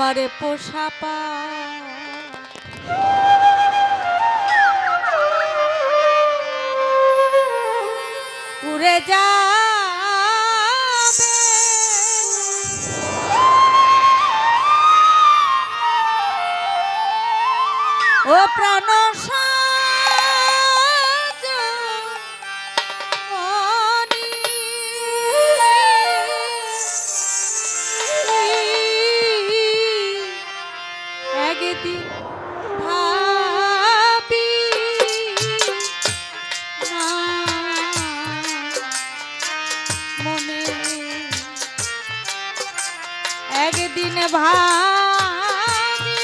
আমার পোষা পাড়ে যা ও প্রাণ একদিন ভাবি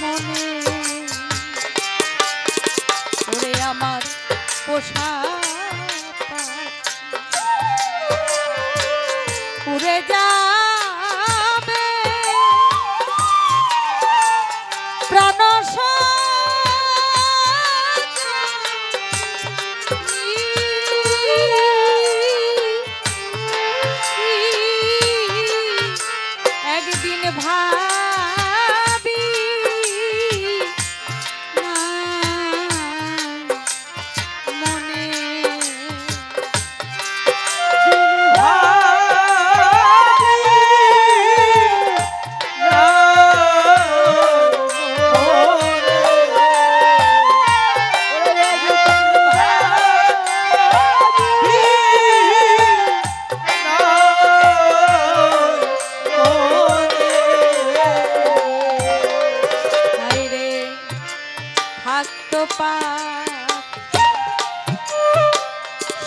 মনে ওরে আমার পোষা উড়ে যা लगती निभा পাপ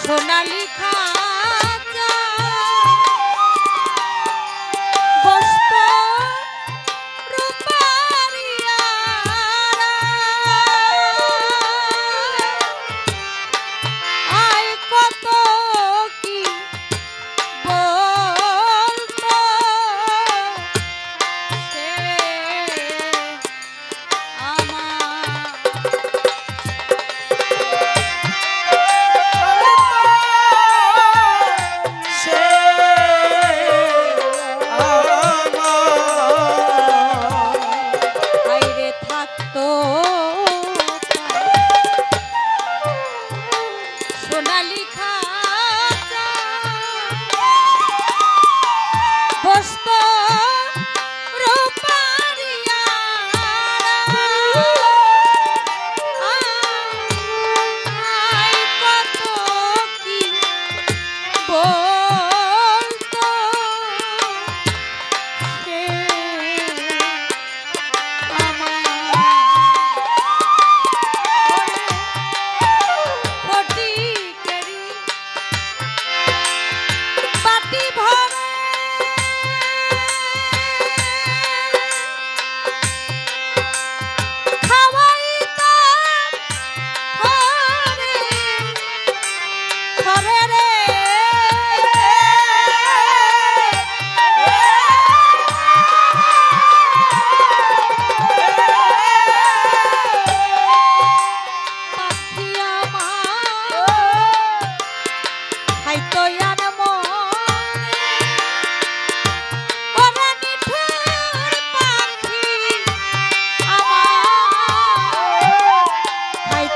সোনালি খা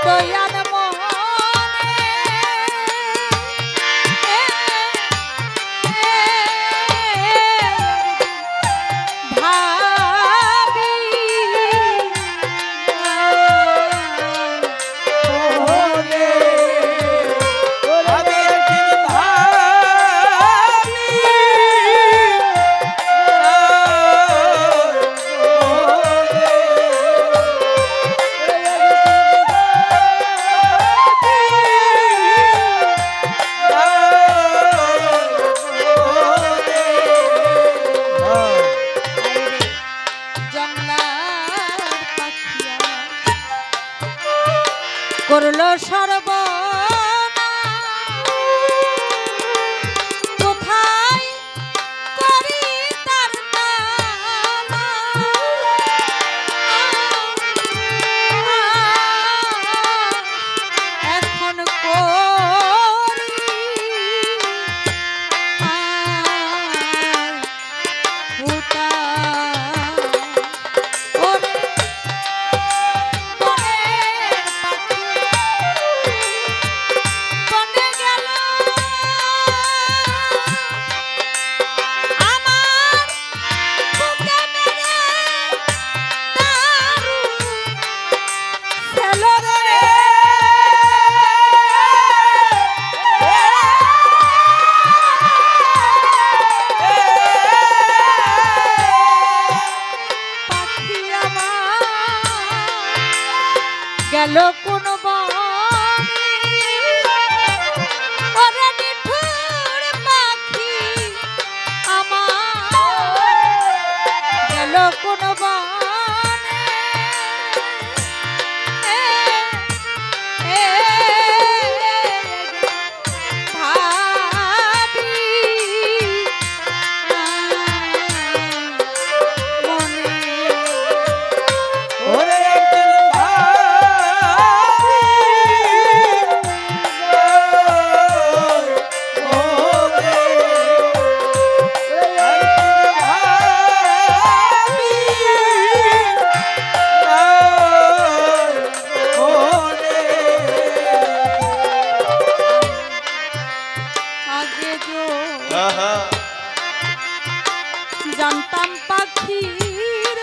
Goiás. গেল কোন জানতাম পাখির।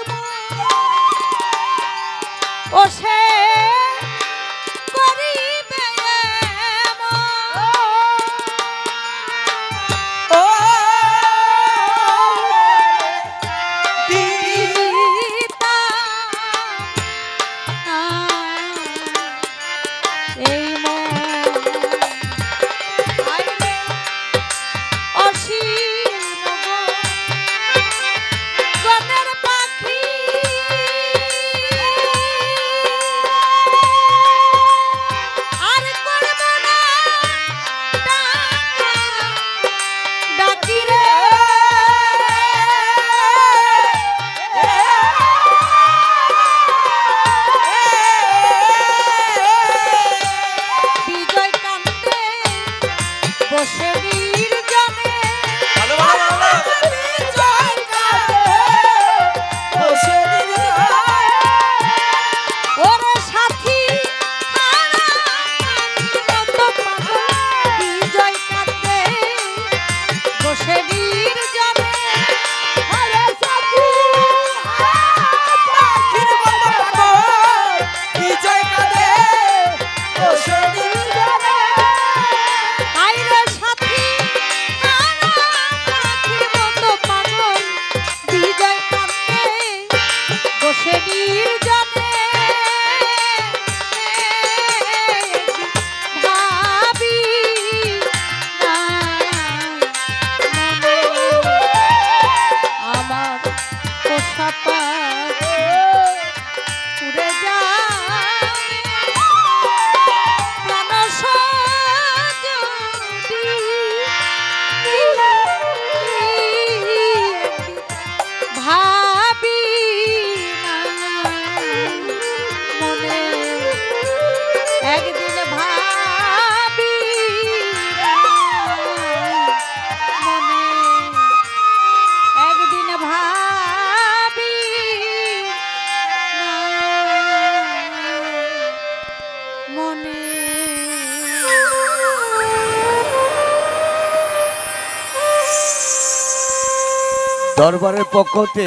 ও সে Show me. দরবারের পক্ষতে